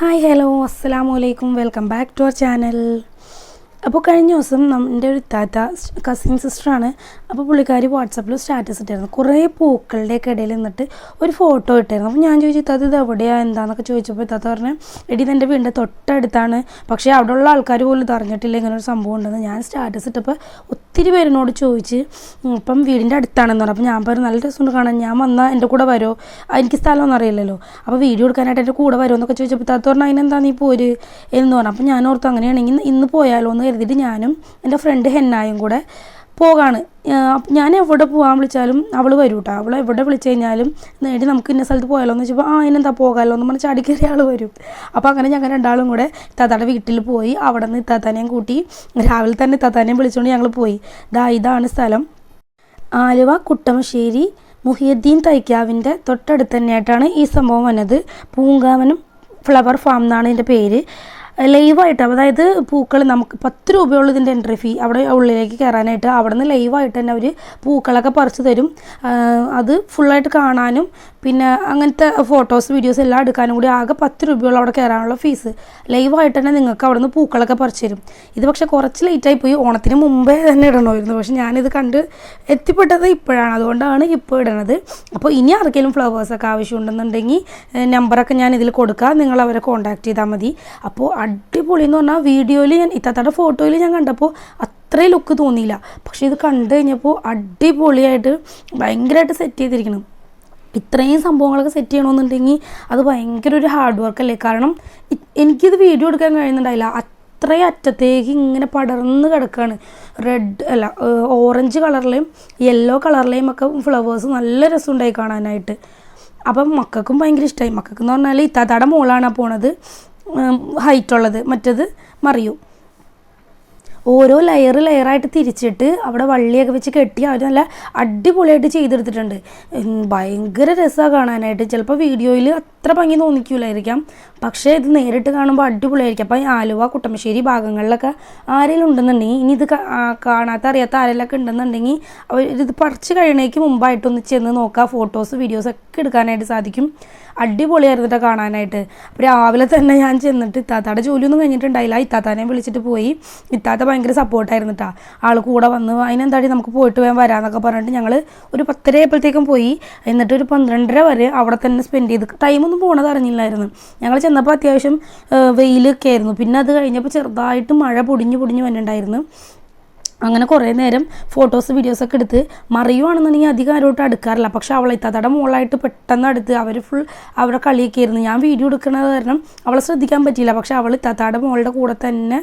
Hi hello അസ്സാമു അലൈക്കും. Welcome back to our channel. അപ്പോൾ കഴിഞ്ഞ ദിവസം നമ്മുടെ ഒരു താത്ത കസിൻ സിസ്റ്ററാണ്. അപ്പോൾ പുള്ളിക്കാരി വാട്സപ്പിൽ സ്റ്റാറ്റസ് ഇട്ടായിരുന്നു കുറേ പൂക്കളുടെയൊക്കെ ഇടയിൽ നിന്നിട്ട് ഒരു ഫോട്ടോ ഇട്ടായിരുന്നു അപ്പോൾ ഞാൻ ചോദിച്ചു താത്ത ഇത് എവിടെയാണ് എന്താണെന്നൊക്കെ ചോദിച്ചപ്പോൾ താത്ത പറഞ്ഞു എടി ഇതെന്റെ വീടിന്റെ തൊട്ടടുത്താണ്. പക്ഷേ അവിടെയുള്ള ആൾക്കാർ പോലും ഇത് അറിഞ്ഞിട്ടില്ല. ഇങ്ങനെ ഒരു സംഭവം ഉണ്ടെന്ന്. ഞാൻ സ്റ്റാറ്റസ് ഇട്ടപ്പോൾ ഒത്തിരി പേരിനോട് ചോദിച്ച് ഇപ്പം വീടിന്റെ അടുത്താണെന്ന് പറഞ്ഞു. അപ്പം ഞാൻ പറഞ്ഞു നല്ല രസമുണ്ട് കാണാൻ. ഞാൻ വന്നാൽ എന്റെ കൂടെ വരുമോ എനിക്ക് സ്ഥലമൊന്നും അറിയില്ലല്ലോ. അപ്പോൾ വീഡിയോ എടുക്കാനായിട്ട് എന്റെ കൂടെ വരുമോ എന്നൊക്കെ ചോദിച്ചപ്പോൾ താത്ത പറഞ്ഞു അതിനെന്താ നീ പോര്? എന്ന് പറഞ്ഞു. അപ്പം ഞാൻ ഓർത്തു അങ്ങനെയാണെങ്കിൽ ഇന്ന് പോയാലോ എന്ന് കരുതിയിട്ട് ഞാനും എന്റെ ഫ്രണ്ട് ഹെന്നായും കൂടെ പോകാണ്. ഞാൻ എവിടെ പോകാൻ വിളിച്ചാലും അവൾ വരും കേട്ടോ അവൾ എവിടെ വിളിച്ചു കഴിഞ്ഞാലും നേടി നമുക്ക് ഇന്ന സ്ഥലത്ത് പോയാലോ എന്ന് വെച്ചപ്പോൾ ആ അതിനെന്താ പോകാമല്ലോ എന്ന് പറഞ്ഞാൽ ചാടി ആൾ വരും. അപ്പോൾ അങ്ങനെ ഞങ്ങൾ രണ്ടാളും കൂടെ താത്താടെ വീട്ടിൽ പോയി. അവിടെ നിന്ന് ഇത്താത്താനെയും കൂട്ടി രാവിലെ തന്നെ ഇത്താത്താനെയും വിളിച്ചുകൊണ്ട് ഞങ്ങൾ പോയി. ദാ ഇതാണ് സ്ഥലം. ആലുവ കുട്ടമശ്ശേരി മുഹിയുദ്ദീൻ തൈക്കാവിന്റെ തൊട്ടടുത്ത് തന്നെയായിട്ടാണ് ഈ സംഭവം വന്നത്. പൂങ്കാവനം ഫ്ലവർ ഫാം എന്നാണ് ഇതിന്റെ പേര്. ലൈവായിട്ട് അതായത് പൂക്കൾ നമുക്ക് പത്ത് രൂപയുള്ള ഇതിന്റെ എൻട്രി ഫീ അവിടെ ഉള്ളിലേക്ക് കയറാനായിട്ട് അവിടെ നിന്ന് ലൈവായിട്ട് തന്നെ അവർ പൂക്കളൊക്കെ പറിച്ചു തരും. അത് ഫുള്ളായിട്ട് കാണാനും പിന്നെ അങ്ങനത്തെ ഫോട്ടോസ് വീഡിയോസ് എല്ലാം എടുക്കാനും കൂടി ആകെ പത്ത് രൂപയുള്ള അവിടെ കയറാനുള്ള ഫീസ് ലൈവായിട്ട് തന്നെ നിങ്ങൾക്ക് അവിടെ നിന്ന് പൂക്കളൊക്കെ പറിച്ചു തരും. ഇത് പക്ഷേ കുറച്ച് ലേറ്റായി പോയി. ഓണത്തിന് മുമ്പേ തന്നെ ഇടണമായിരുന്നു. പക്ഷെ ഞാനിത് കണ്ട് എത്തിപ്പെട്ടത് ഇപ്പോഴാണ്. അതുകൊണ്ടാണ് ഇപ്പോൾ ഇടണത്. അപ്പോൾ ഇനി ആർക്കെങ്കിലും ഫ്ലവേഴ്സൊക്കെ ആവശ്യമുണ്ടെന്നുണ്ടെങ്കിൽ നമ്പറൊക്കെ ഞാൻ ഇതിൽ കൊടുക്കാം. നിങ്ങൾ അവരെ കോൺടാക്ട് ചെയ്താൽ മതി. അപ്പോൾ അടിപൊളി എന്ന് പറഞ്ഞാൽ വീഡിയോയിൽ ഞാൻ ഇത്തത്തയുടെ ഫോട്ടോയിൽ ഞാൻ കണ്ടപ്പോൾ അത്രയും ലുക്ക് തോന്നിയില്ല. പക്ഷേ ഇത് കണ്ടു കഴിഞ്ഞപ്പോൾ അടിപൊളിയായിട്ട് ഭയങ്കരമായിട്ട് സെറ്റ് ചെയ്തിരിക്കണം ഇത്രയും സംഭവങ്ങളൊക്കെ സെറ്റ് ചെയ്യണമെന്നുണ്ടെങ്കിൽ അത് ഭയങ്കര ഒരു ഹാർഡ് വർക്ക് അല്ലേ? കാരണം എനിക്കിത് വീഡിയോ എടുക്കാൻ കഴിയുന്നുണ്ടായില്ല. അത്രയും അറ്റത്തേക്ക് ഇങ്ങനെ പടർന്ന് കിടക്കുകയാണ് റെഡ് അല്ല ഓറഞ്ച് കളറിലെയും യെല്ലോ കളറിലെയും ഒക്കെ ഫ്ലവേഴ്സ് നല്ല രസമുണ്ടായി കാണാനായിട്ട്. അപ്പം മക്കൾക്കും ഭയങ്കര ഇഷ്ടമായി മക്കൾക്ക് എന്ന് പറഞ്ഞാൽ ഇത്താത്താടെ മോളാണ് പോണത് ഹൈറ്റ് ഉള്ളത്. മറ്റത് മറിയൂ. ഓരോ ലെയർ ലെയറായിട്ട് തിരിച്ചിട്ട് അവിടെ വള്ളിയൊക്കെ വെച്ച് കെട്ടി അവർ നല്ല അടിപൊളിയായിട്ട് ചെയ്തെടുത്തിട്ടുണ്ട്. ഭയങ്കര രസമാണ് കാണാനായിട്ട്. ചിലപ്പോൾ വീഡിയോയിൽ അത്ര ഭംഗി തോന്നിക്കൂലായിരിക്കാം. പക്ഷേ ഇത് നേരിട്ട് കാണുമ്പോൾ അടിപൊളിയായിരിക്കും. അപ്പം ഈ ആലുവ കുട്ടമശ്ശേരി ഭാഗങ്ങളിലൊക്കെ ആരെങ്കിലും ഉണ്ടെന്നുണ്ടെങ്കിൽ ഇനി ഇത് കാണാത്ത അറിയാത്ത ആരെങ്കിലൊക്കെ ഉണ്ടെന്നുണ്ടെങ്കിൽ അവർ ഇത് പറിച്ച് കഴിയണേക്ക് മുമ്പായിട്ടൊന്ന് ചെന്ന് നോക്കുക ഫോട്ടോസ് വീഡിയോസ് ഒക്കെ എടുക്കാനായിട്ട് സാധിക്കും. അടിപൊളിയായിരുന്നു കേട്ടോ കാണാനായിട്ട്. അപ്പോൾ രാവിലെ തന്നെ ഞാൻ ചെന്നിട്ട് ഇത്താത്താടെ ജോലിയൊന്നും കഴിഞ്ഞിട്ടുണ്ടായില്ല. ഇത്താത്താനെ വിളിച്ചിട്ട് പോയി. ഇത്താത്ത ഭയങ്കര സപ്പോർട്ടായിരുന്നു കേട്ടോ ആൾ കൂടെ വന്ന് അതിനെന്താടി നമുക്ക് പോയിട്ട് വേഗം വരാമെന്നൊക്കെ പറഞ്ഞിട്ട് ഞങ്ങൾ ഒരു പത്തര ആയപ്പോഴത്തേക്കും പോയി. എന്നിട്ട് ഒരു പന്ത്രണ്ടര വരെ അവിടെ തന്നെ സ്പെൻഡ് ചെയ്ത് ടൈമൊന്നും പോണത് അറിഞ്ഞില്ലായിരുന്നു. ഞങ്ങൾ ചെന്നപ്പോൾ അത്യാവശ്യം വെയിലൊക്കെ ആയിരുന്നു. പിന്നെ അത് കഴിഞ്ഞപ്പോൾ ചെറുതായിട്ട് മഴ പൊടിഞ്ഞ് പൊടിഞ്ഞ് വന്നിട്ടുണ്ടായിരുന്നു. അങ്ങനെ കുറേ നേരം ഫോട്ടോസ് വീഡിയോസൊക്കെ എടുത്ത് മറിയുവാണെന്നുണ്ടെങ്കിൽ അധികം ആരോട്ട് അടുക്കാറില്ല. പക്ഷെ അവളെ ഇത്താത്തയുടെ മോളായിട്ട് പെട്ടെന്ന് അടുത്ത് അവർ ഫുൾ അവരുടെ കളിയൊക്കെ ആയിരുന്നു. ഞാൻ വീഡിയോ എടുക്കുന്നത് കാരണം അവളെ ശ്രദ്ധിക്കാൻ പറ്റിയില്ല. പക്ഷെ അവൾ ഇത്താത്തയുടെ മോളുടെ കൂടെ തന്നെ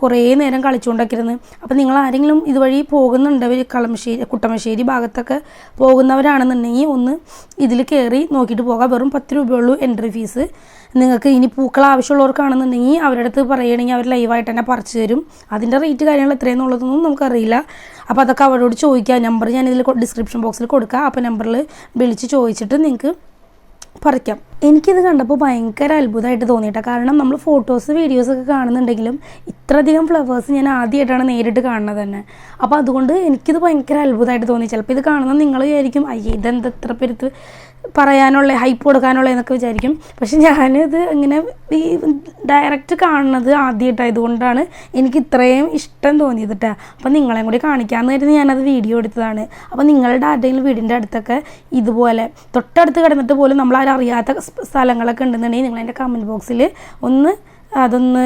കുറേ നേരം കളിച്ചുകൊണ്ടൊക്കെ ഇരുന്ന് അപ്പം നിങ്ങൾ ആരെങ്കിലും ഇതുവഴി പോകുന്നുണ്ട്? കളമശ്ശേരി കുട്ടമശ്ശേരി ഭാഗത്തൊക്കെ പോകുന്നവരാണെന്നുണ്ടെങ്കിൽ ഒന്ന് ഇതിൽ കയറി നോക്കിയിട്ട് പോകാം. വെറും പത്ത് രൂപയുള്ളൂ എൻട്രി ഫീസ് നിങ്ങൾക്ക് ഇനി പൂക്കൾ ആവശ്യമുള്ളവർക്കാണെന്നുണ്ടെങ്കിൽ അവരുടെ അടുത്ത് പറയുകയാണെങ്കിൽ അവർ ലൈവായിട്ട് തന്നെ പറിച്ചു തരും. അതിന്റെ റേറ്റ് കാര്യങ്ങൾ എത്രയെന്നുള്ളതൊന്നും നമുക്കറിയില്ല. അപ്പോൾ അതൊക്കെ അവരോട് ചോദിക്കുക നമ്പർ ഞാൻ ഇതിൽ ഡിസ്ക്രിപ്ഷൻ ബോക്സിൽ കൊടുക്കാം. അപ്പോൾ നമ്പറിൽ വിളിച്ച് ചോദിച്ചിട്ട് നിങ്ങൾക്ക് പറിക്കാം. എനിക്കിത് കണ്ടപ്പോൾ ഭയങ്കര അത്ഭുതമായിട്ട് തോന്നിയിട്ടാ. കാരണം നമ്മൾ ഫോട്ടോസ് വീഡിയോസ് ഒക്കെ കാണുന്നുണ്ടെങ്കിലും ഇത്രയധികം ഫ്ലവേഴ്സ് ഞാൻ ആദ്യമായിട്ടാണ് നേരിട്ട് കാണുന്നത് തന്നെ. അപ്പോൾ അതുകൊണ്ട് എനിക്കിത് ഭയങ്കര അത്ഭുതമായിട്ട് തോന്നി. ചിലപ്പോൾ ഇത് കാണുന്ന നിങ്ങൾ വിചാരിക്കും അയ്യേ ഇതെന്ത് എത്ര പെരുത്ത് പറയാനുള്ള ഹൈപ്പ് കൊടുക്കാനുള്ള എന്നൊക്കെ വിചാരിക്കും. പക്ഷെ ഞാനിത് ഇങ്ങനെ ഈ ഡയറക്റ്റ് കാണുന്നത് ആദ്യമായിട്ടായതുകൊണ്ടാണ് എനിക്ക് ഇത്രയും ഇഷ്ടം തോന്നിയത് കേട്ടോ അപ്പോൾ നിങ്ങളെയും കൂടി കാണിക്കാമെന്ന് കരുതി ഞാനത് വീഡിയോ എടുത്തതാണ്. അപ്പോൾ നിങ്ങളുടെ ആരുടെയെങ്കിലും വീടിന്റെ അടുത്തൊക്കെ ഇതുപോലെ തൊട്ടടുത്ത് കിടന്നിട്ട് പോലും നമ്മൾ ആരും അറിയാത്ത സ് സ്ഥലങ്ങളൊക്കെ ഉണ്ടെന്നുണ്ടെങ്കിൽ നിങ്ങൾ എന്റെ കമന്റ് ബോക്സിൽ ഒന്ന് അതൊന്ന്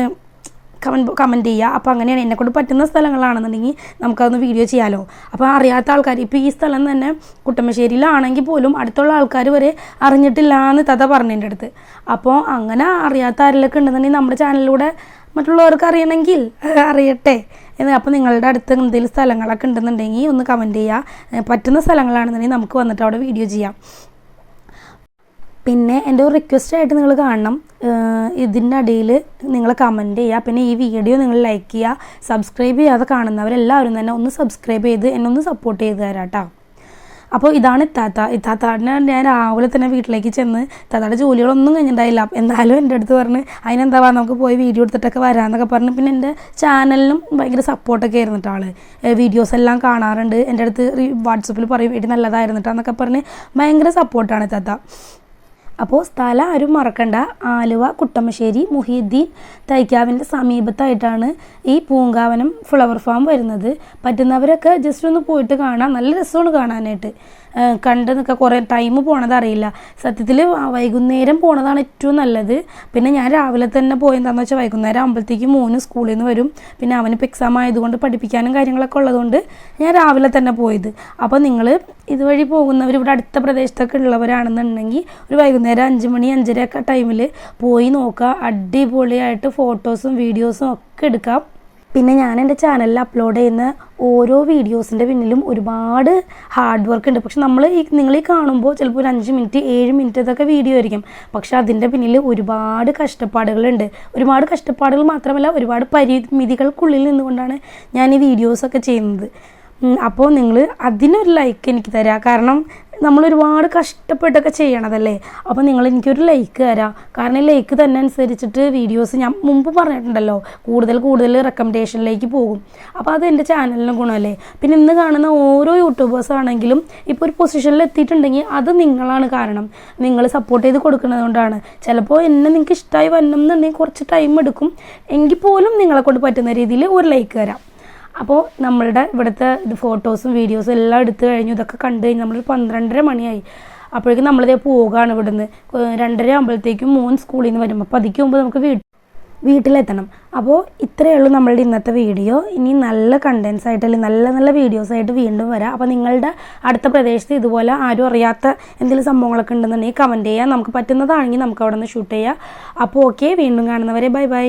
കമന്റ് കമന്റ് ചെയ്യുക. അപ്പോൾ അങ്ങനെയാണ് എന്നെക്കൊണ്ട് പറ്റുന്ന സ്ഥലങ്ങളാണെന്നുണ്ടെങ്കിൽ നമുക്കതൊന്ന് വീഡിയോ ചെയ്യാമല്ലോ അപ്പോൾ അറിയാത്ത ആൾക്കാർ ഇപ്പോൾ ഈ സ്ഥലം തന്നെ കുട്ടമശ്ശേരിയിലാണെങ്കിൽ പോലും അടുത്തുള്ള ആൾക്കാർ വരെ അറിഞ്ഞിട്ടില്ല എന്ന് തത പറഞ്ഞു എന്റെ അടുത്ത്. അപ്പോൾ അങ്ങനെ അറിയാത്ത ആരിലൊക്കെ ഉണ്ടെന്നുണ്ടെങ്കിൽ നമ്മുടെ ചാനലിലൂടെ മറ്റുള്ളവർക്ക് അറിയണമെങ്കിൽ അറിയട്ടെ എന്ന്. അപ്പോൾ നിങ്ങളുടെ അടുത്ത് എന്തെങ്കിലും സ്ഥലങ്ങളൊക്കെ ഉണ്ടെന്നുണ്ടെങ്കിൽ ഒന്ന് കമന്റ് ചെയ്യുക. പറ്റുന്ന സ്ഥലങ്ങളാണെന്നുണ്ടെങ്കിൽ നമുക്ക് വന്നിട്ട് അവിടെ വീഡിയോ ചെയ്യാം. പിന്നെ എന്റെ ഒരു റിക്വസ്റ്റ് ആയിട്ട് നിങ്ങൾ കാണണം. ഇതിന്റെ അടിയിൽ നിങ്ങൾ കമന്റ് ചെയ്യുക. പിന്നെ ഈ വീഡിയോ നിങ്ങൾ ലൈക്ക് ചെയ്യുക. സബ്സ്ക്രൈബ് ചെയ്യാതെ കാണുന്നവരെല്ലാവരും തന്നെ ഒന്ന് സബ്സ്ക്രൈബ് ചെയ്ത് എന്നെ ഒന്ന് സപ്പോർട്ട് ചെയ്ത് തരാം കേട്ടോ അപ്പോൾ ഇതാണ് ഇത്താത്ത. ഇത്താത്താടിനെ ഞാൻ രാവിലെ തന്നെ വീട്ടിലേക്ക് ചെന്ന് ഇത്താത്താടെ ജോലികളൊന്നും കഴിഞ്ഞിട്ടുണ്ടായില്ല. എന്നാലും എന്റെ അടുത്ത് പറഞ്ഞ് അതിനെന്താ പറയുക നമുക്ക് പോയി വീഡിയോ എടുത്തിട്ടൊക്കെ വരാമെന്നൊക്കെ പറഞ്ഞ് പിന്നെ എന്റെ ചാനലിനും ഭയങ്കര സപ്പോർട്ടൊക്കെ ആയിരുന്നു വീഡിയോസ് എല്ലാം കാണാറുണ്ട്. എന്റെ അടുത്ത് വാട്സപ്പിൽ പറയും വീട്ടിൽ നല്ലതായിരുന്നിട്ടാന്നൊക്കെ പറഞ്ഞ് ഭയങ്കര സപ്പോർട്ടാണ് ഇത്താത്ത. അപ്പോൾ സ്ഥലം ആരും മറക്കണ്ട. ആലുവ കുട്ടമശ്ശേരി മുഹീദ്ദീൻ തൈക്കാവിന്റെ സമീപത്തായിട്ടാണ് ഈ പൂങ്കാവനം ഫ്ലവർ ഫാം വരുന്നത്. പറ്റുന്നവരൊക്കെ ജസ്റ്റ് ഒന്ന് പോയിട്ട് കാണാം. നല്ല രസമാണ് കാണാനായിട്ട്. കണ്ട് നിൽക്കുക കുറേ ടൈം പോണത് അറിയില്ല. സത്യത്തിൽ വൈകുന്നേരം പോണതാണ് ഏറ്റവും നല്ലത്. പിന്നെ ഞാൻ രാവിലെ തന്നെ പോയെന്താണെന്ന് വെച്ചാൽ വൈകുന്നേരം ആകുമ്പോഴത്തേക്ക് മോന് സ്കൂളിൽ നിന്ന് വരും. പിന്നെ അവനിപ്പോൾ എക്സാം ആയതുകൊണ്ട് പഠിപ്പിക്കാനും കാര്യങ്ങളൊക്കെ ഉള്ളതുകൊണ്ട് ഞാൻ രാവിലെ തന്നെ പോയത്. അപ്പോൾ നിങ്ങൾ ഇതുവഴി പോകുന്നവർ ഇവിടെ അടുത്ത പ്രദേശത്തൊക്കെ ഉള്ളവരാണെന്നുണ്ടെങ്കിൽ ഒരു വൈകുന്നേരം അഞ്ച് മണി അഞ്ചര ഒക്കെ ടൈമിൽ പോയി നോക്കുക അടിപൊളിയായിട്ട് ഫോട്ടോസും വീഡിയോസും ഒക്കെ എടുക്കാം. പിന്നെ ഞാൻ എന്റെ ചാനലിൽ അപ്ലോഡ് ചെയ്യുന്ന ഓരോ വീഡിയോസിന്റെ പിന്നിലും ഒരുപാട് ഹാർഡ് വർക്ക് ഉണ്ട്. പക്ഷെ നമ്മൾ ഈ നിങ്ങൾ ഈ കാണുമ്പോൾ ചിലപ്പോൾ ഒരു അഞ്ച് മിനിറ്റ് ഏഴ് മിനിറ്റ് ഇതൊക്കെ വീഡിയോ ആയിരിക്കും. പക്ഷെ അതിന്റെ പിന്നിൽ ഒരുപാട് കഷ്ടപ്പാടുകളുണ്ട്. ഒരുപാട് കഷ്ടപ്പാടുകൾ മാത്രമല്ല ഒരുപാട് പരിമിതികൾക്കുള്ളിൽ നിന്നുകൊണ്ടാണ് ഞാൻ ഈ വീഡിയോസൊക്കെ ചെയ്യുന്നത്. അപ്പോൾ നിങ്ങൾ അതിനൊരു ലൈക്ക് എനിക്ക് തരാം. കാരണം നമ്മൾ ഒരുപാട് കഷ്ടപ്പെട്ടൊക്കെ ചെയ്യണതല്ലേ? അപ്പോൾ നിങ്ങൾ എനിക്കൊരു ലൈക്ക് തരാം. കാരണം ലൈക്ക് തന്നെ അനുസരിച്ചിട്ട് വീഡിയോസ് ഞാൻ മുമ്പ് പറഞ്ഞിട്ടുണ്ടല്ലോ. കൂടുതൽ കൂടുതൽ റെക്കമെൻഡേഷനിലേക്ക് പോകും. അപ്പോൾ അത് എന്റെ ചാനലിന് ഗുണമല്ലേ? പിന്നെ ഇന്ന് കാണുന്ന ഓരോ യൂട്യൂബേഴ്സ് ആണെങ്കിലും ഇപ്പോൾ ഒരു പൊസിഷനിൽ എത്തിയിട്ടുണ്ടെങ്കിൽ അത് നിങ്ങളാണ് കാരണം. നിങ്ങൾ സപ്പോർട്ട് ചെയ്ത് കൊടുക്കുന്നത് കൊണ്ടാണ്. ചിലപ്പോൾ എന്നെ നിങ്ങൾക്ക് ഇഷ്ടമായി വരണം എന്നുണ്ടെങ്കിൽ കുറച്ച് ടൈം എടുക്കും. എങ്കിൽ പോലും നിങ്ങളെ കൊണ്ട് പറ്റുന്ന രീതിയിൽ ഒരു ലൈക്ക് തരാം. അപ്പോൾ നമ്മളുടെ ഇവിടുത്തെ ഫോട്ടോസും വീഡിയോസും എല്ലാം എടുത്തു കഴിഞ്ഞു. ഇതൊക്കെ കണ്ടു കഴിഞ്ഞ് നമ്മൾ പന്ത്രണ്ടര മണിയായി. അപ്പോഴേക്കും നമ്മളിതേ പോവുകയാണ് ഇവിടുന്ന്. രണ്ടര ആകുമ്പോഴത്തേക്കും മോൻ സ്കൂളിൽ നിന്ന് വരും. അപ്പോൾ അതിക്ക് മുമ്പ് നമുക്ക് വീട്ടിൽ വീട്ടിലെത്തണം. അപ്പോൾ ഇത്രയേ ഉള്ളൂ നമ്മളുടെ ഇന്നത്തെ വീഡിയോ. ഇനി നല്ല കണ്ടൻസ് ആയിട്ട് അല്ലെങ്കിൽ നല്ല നല്ല വീഡിയോസ് ആയിട്ട് വീണ്ടും വരാം. അപ്പോൾ നിങ്ങളുടെ അടുത്ത പ്രദേശത്ത് ഇതുപോലെ ആരും അറിയാത്ത എന്തെങ്കിലും സംഭവങ്ങളൊക്കെ ഉണ്ടെന്നുണ്ടെങ്കിൽ കമന്റ് ചെയ്യാം. നമുക്ക് പറ്റുന്നതാണെങ്കിൽ നമുക്ക് അവിടെ നിന്ന് ഷൂട്ട് ചെയ്യാം. അപ്പോൾ ഓക്കെ വീണ്ടും കാണുന്നവരെ ബൈ ബൈ